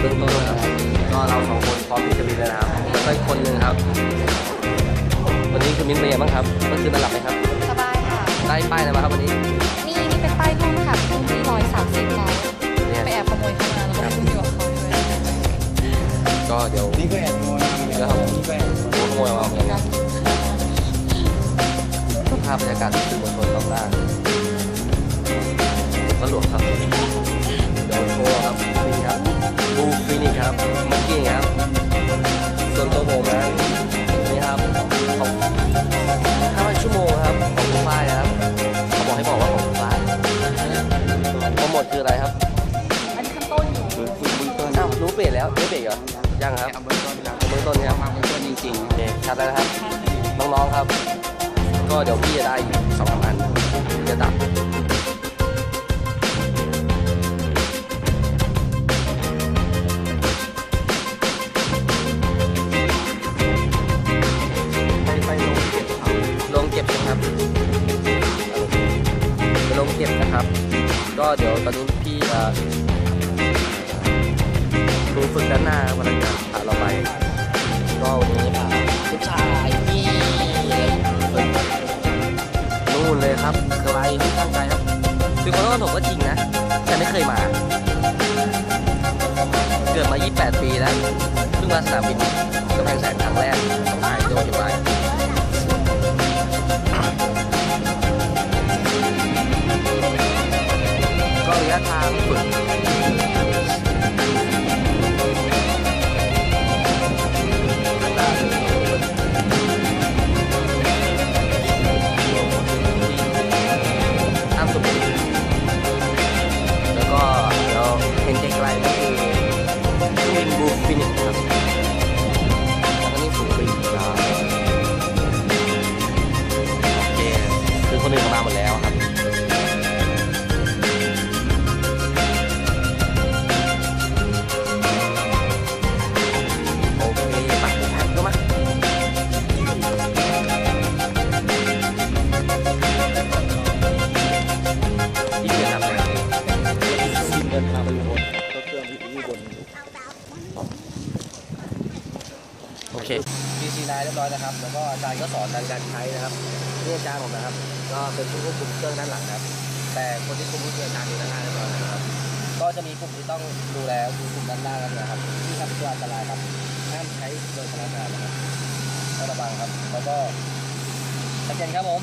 เบื้องต้นนะครับก็เราสองคนพร้อมที่จะบินแล้วนะครับแล้วก็อีกคนหนึ่งครับ วันนี้คุณมิ้นเป็นไงบ้างครับเมื่อคืนนอนหลับไหมครับสบายค่ะ ได้ป้ายอะไรมาครับวันนี้นี่นี่เป็นป้ายห้องค่ะห้องที่ร้อยสามสิบเราเนี่ยไปแอบขโมยเข้ามาแล้วก็ไปคุยกับเขาด้วยก็เดี๋ยวนี่ก็แอบงอนเหมือนกันนี่ก็แอบงอนหัวขโมยมาเหมือนกันภาพบรรยากาศที่สื่อมวลชนรอบหน้าก็หลวงครับ แล้วรู้เบรกเหรอยังครับเอาเบื้องต้นครับเบื้องต้นเนี่ยมาเบื้องต้นจริงโอเคชัดแล้วนะครับ น้องๆครับ ก็เดี๋ยวพี่จะได้อีกสองสามอันจะดับไปลงเก็บครับลงเก็บนะครับไปลงเก็บนะครับ ก็เดี๋ยวตอนนี้พี่จะครูฝึกด้านหน้าวันนั้นจะพาเราไป ก็วันนี้พาผู้ชายที่นู่นเลยครับไกลที่ตั้งใจครับคือคนนครปฐมก็จริงนะ แต่ไม่เคยมา เกิดมา 28 ปีแล้วเพิ่งมาสนามบินกำแพงแสนครั้งแรกต้องถ่ายโดนอยู่ไว้ก็ระยะทางฝึก วินบู เค PC นายเรียบร้อยนะครับ แล้วก็อาจารย์ก็สอนการการใช้นะครับนี่อาจารย์ผมนะครับ ก็เป็นผู้ควบคุมเครื่องด้านหลังนะครับ แต่คนที่คุมก็คืออาจารย์อยู่ด้านหน้าเรียบร้อยนะครับ ก็จะมีกลุ่มที่ต้องดูแลคือกลุ่มด้านหน้ากันนะครับ ที่ทำตัวอันตรายครับห้ามใช้โดยพนักงานนะครับต้องระวังครับ แล้วก็ชัดเจนครับผม